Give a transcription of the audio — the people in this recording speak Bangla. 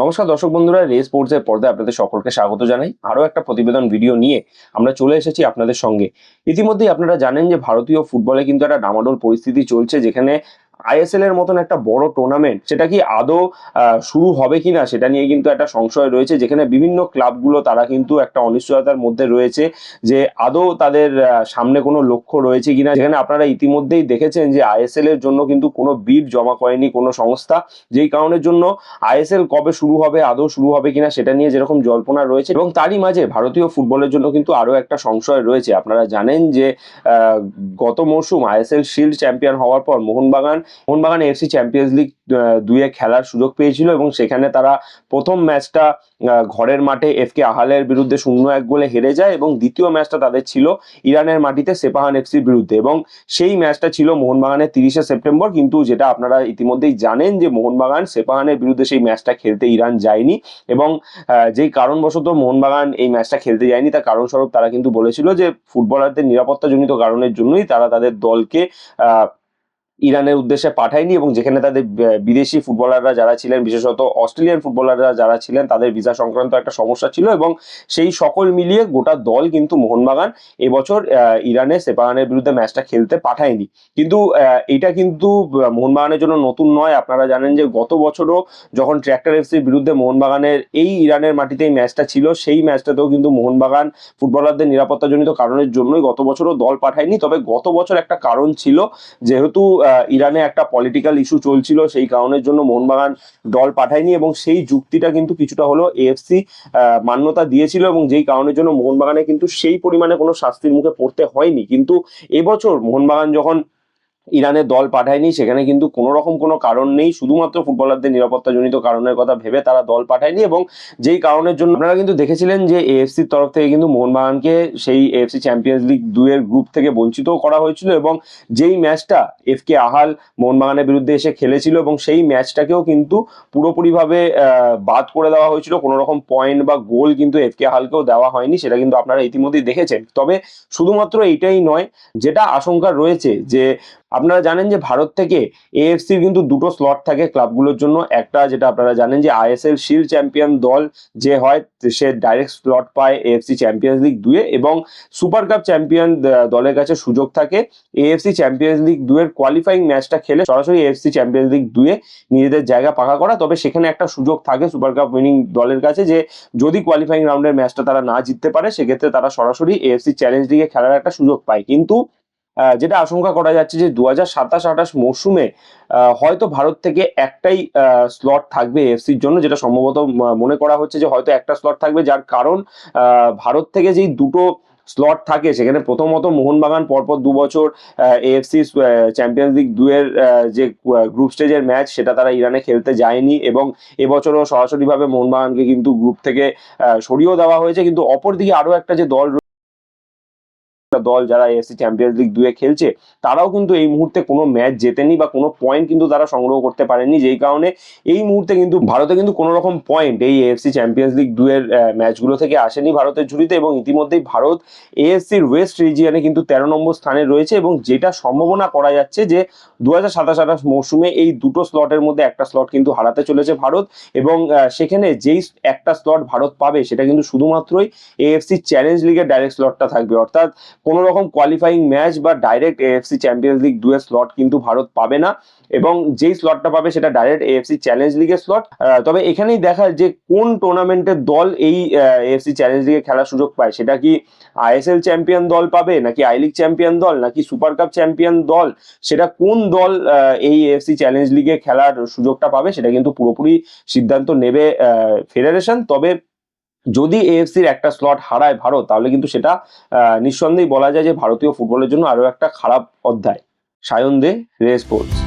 নমস্কার দর্শক বন্ধুরা, রে স্পোর্টসের পর্দায় আপনাদের সকলকে স্বাগত জানাই। আরও একটা প্রতিবেদন ভিডিও নিয়ে আমরা চলে এসেছি আপনাদের সঙ্গে। ইতিমধ্যেই আপনারা জানেন যে ভারতীয় ফুটবলে কিন্তু একটা ডামাডোল পরিস্থিতি চলছে, যেখানে আইএসএল এর মতন একটা বড় টুর্নামেন্ট সেটা কি আদৌ শুরু হবে কিনা সেটা নিয়ে কিন্তু একটা সংশয় রয়েছে, যেখানে বিভিন্ন ক্লাবগুলো তারা কিন্তু একটা অনিশ্চয়তার মধ্যে রয়েছে যে আদৌ তাদের সামনে কোনো লক্ষ্য রয়েছে কিনা। যেখানে আপনারা ইতিমধ্যেই দেখেছেন যে আইএসএল এর জন্য কিন্তু কোনো বিড জমা করেনি কোনো সংস্থা, যেই কারণের জন্য আইএসএল কবে শুরু হবে, আদৌ শুরু হবে কিনা সেটা নিয়ে যেরকম জল্পনা রয়েছে। এবং তারই মাঝে ভারতীয় ফুটবলের জন্য কিন্তু আরও একটা সংশয় রয়েছে। আপনারা জানেন যে গত মরশুম আইএসএল শিল্ড চ্যাম্পিয়ন হওয়ার পর Mohun Bagan Mohun Bagan FC champions league দুয়ে খেলার সুযোগ পেয়েছিল এবং সেখানে তারা প্রথম ম্যাচটা ঘরের মাঠে এফকে আহালের বিরুদ্ধে শূন্য এক গোলে হেরে যায় এবং দ্বিতীয় ম্যাচটা তাদের ছিল ইরানের মাটিতে সেপাহান এফসির বিরুদ্ধে এবং সেই ম্যাচটা ছিল মোহনবাগানের তিরিশে সেপ্টেম্বর। কিন্তু যেটা আপনারা ইতিমধ্যেই জানেন যে মোহনবাগান সেপাহানের বিরুদ্ধে সেই ম্যাচটা খেলতে ইরান যায়নি এবং যেই কারণবশত মোহনবাগান এই ম্যাচটা খেলতে যায়নি তার কারণস্বরূপ তারা কিন্তু বলেছিল যে ফুটবলারদের নিরাপত্তাজনিত কারণের জন্যই তারা তাদের দলকে ইরানের উদ্দেশ্যে পাঠায়নি এবং যেখানে তাদের বিদেশি ফুটবলাররা যারা ছিলেন, বিশেষত অস্ট্রেলিয়ান ফুটবলাররা যারা ছিলেন, তাদের ভিসা সংক্রান্ত একটা সমস্যা ছিল এবং সেই সকল মিলিয়ে গোটা দল কিন্তু মোহনবাগান এবছর ইরানে সেপাহানের বিরুদ্ধে ম্যাচটা খেলতে পাঠায়নি। কিন্তু এটা কিন্তু মোহনবাগানের জন্য নতুন নয়। আপনারা জানেন যে গত বছরও যখন ট্র্যাক্টর এফসির বিরুদ্ধে মোহনবাগানের এই ইরানের মাটিতে এই ম্যাচটা ছিল, সেই ম্যাচটাতেও কিন্তু মোহনবাগান ফুটবলারদের নিরাপত্তাজনিত কারণের জন্যই গত বছরও দল পাঠায়নি। তবে গত বছর একটা কারণ ছিল, যেহেতু ইরানে একটা পলিটিক্যাল ইস্যু চলছিল, সেই কারণের জন্য মোহনবাগান দল পাঠায়নি এবং সেই যুক্তিটা কিন্তু কিছুটা হলো এএফসি মান্যতা দিয়েছিল এবং যেই কারণের জন্য মোহনবাগানে কিন্তু সেই পরিমাণে কোনো শাস্তির মুখে পড়তে হয়নি। কিন্তু এবছর মোহনবাগান যখন ইরানে দল পাঠায়নি, সেখানে কিন্তু কোনো রকম কোনো কারণ নেই, শুধুমাত্র ফুটবলারদের নিরাপত্তাজনিত কারণের কথা ভেবে তারা দল পাঠায়নি এবং যেই কারণের জন্য আপনারা কিন্তু দেখেছিলেন যে এএফসির তরফ থেকে কিন্তু মোহনবাগানকে সেই এএফসি চ্যাম্পিয়ন্স লিগ দুয়ের গ্রুপ থেকে বঞ্চিত করা হয়েছিল এবং যেই ম্যাচটা এফকে আহাল মোহনবাগানের বিরুদ্ধে এসে খেলেছিল এবং সেই ম্যাচটাকেও কিন্তু পুরোপুরিভাবে বাদ করে দেওয়া হয়েছিল, কোনো রকম পয়েন্ট বা গোল কিন্তু এফকে আহালকেও দেওয়া হয়নি, সেটা কিন্তু আপনারা ইতিমধ্যেই দেখেছেন। তবে শুধুমাত্র এইটাই নয়, যেটা আশঙ্কা রয়েছে যে আপনারা জানেন যে ভারত থেকে এএফসির কিন্তু দুটো স্লট থাকে ক্লাবগুলোর জন্য। একটা যেটা আপনারা জানেন যে আইএসএল শিল্ড চ্যাম্পিয়ন দল যে হয়, সে ডাইরেক্ট স্লট পায় এএফসি চ্যাম্পিয়ন্স লিগ দুয়ে এবং সুপার কাপ চ্যাম্পিয়ন দলের কাছে সুযোগ থাকে। এএফসি চ্যাম্পিয়ন্স লিগ দুয়ের কোয়ালিফাইং ম্যাচটা খেলে সরাসরি এএফসি চ্যাম্পিয়ন্স লিগ দুয়ে নিজেদের জায়গা পাকা করা। তবে সেখানে একটা সুযোগ থাকে সুপার কাপ উইনিং দলের কাছে যে যদি কোয়ালিফাইং রাউন্ডের ম্যাচটা তারা না জিততে পারে, সেক্ষেত্রে তারা সরাসরি এএফসি চ্যালেঞ্জ লিগে খেলার একটা সুযোগ পায়। কিন্তু যেটা আশঙ্কা করা যাচ্ছে যে দু হাজার সাতাশ আঠাশ মরশুমে হয়তো ভারত থেকে একটাই স্লট থাকবে এফসির জন্য, যেটা সম্ভবত মনে করা হচ্ছে যে হয়তো একটা স্লট থাকবে, যার কারণ ভারত থেকে যেই দুটো স্লট থাকে, সেখানে প্রথমত মোহনবাগান, পরপর দু বছর এএফসি চ্যাম্পিয়ন্স লিগ দুয়ের যে গ্রুপ স্টেজের ম্যাচ সেটা তারা ইরানে খেলতে যায়নি এবং এবছরও সরাসরিভাবে মোহনবাগানকে কিন্তু গ্রুপ থেকে সরিয়েও দেওয়া হয়েছে। কিন্তু অপরদিকে আরও একটা যে দল দল যারা এএফসি চ্যাম্পিয়ন্স লিগ দুয়ে খেলছে, তারাও কিন্তু এই মুহূর্তে কোনো ম্যাচ জেতেনি বা কোনো পয়েন্ট কিন্তু তারা সংগ্রহ করতে পারেনি যেই কারণে এই মুহূর্তে কিন্তু ভারতে কিন্তু কোনো রকম পয়েন্ট এই এএফসি চ্যাম্পিয়ন্স লিগ দুয়ের ম্যাচগুলো থেকে আসেনি ভারতের ঝুড়িতে এবং ইতিমধ্যেই ভারত এএফসির ওয়েস্ট রিজিয়নে কিন্তু তেরো নম্বর স্থানে রয়েছে এবং যেটা সম্ভাবনা করা যাচ্ছে যে দু হাজার সাতাশ মৌসুমে এই দুটো স্লটের মধ্যে একটা স্লট কিন্তু হারাতে চলেছে ভারত এবং সেখানে যেই একটা স্লট ভারত পাবে সেটা কিন্তু শুধুমাত্রই এএফসি চ্যালেঞ্জ লিগের ডাইরেক্ট স্লটটা থাকবে। অর্থাৎ কোনো রকম কোয়ালিফাইং ম্যাচ বা ডাইরেক্ট এএফসি চ্যাম্পিয়ন্স লিগ দুয়ের স্লট কিন্তু ভারত পাবে না এবং যেই স্লটটা পাবে সেটা ডাইরেক্ট এএফসি চ্যালেঞ্জ লিগের স্লট তবে এখানেই দেখা যে কোন টুর্নামেন্টের দল এই এএফসি চ্যালেঞ্জ লিগে খেলার সুযোগ পায়? সেটা কি আইএসএল চ্যাম্পিয়ন দল পাবে? নাকি আই লিগ চ্যাম্পিয়ন দল? নাকি সুপার কাপ চ্যাম্পিয়ন দল? সেটা কোন দল এই এএফসি চ্যালেঞ্জ লিগে খেলার সুযোগটা পাবে? সেটা কিন্তু পুরোপুরি সিদ্ধান্ত নেবে ফেডারেশন তবে যদি এএফসির একটা স্লট হারায় ভারত, তাহলে কিন্তু সেটা নিঃসন্দেহে বলা যায় যে ভারতীয় ফুটবলের জন্য আরও একটা খারাপ অধ্যায়। সায়ন দে রে স্পোর্টস।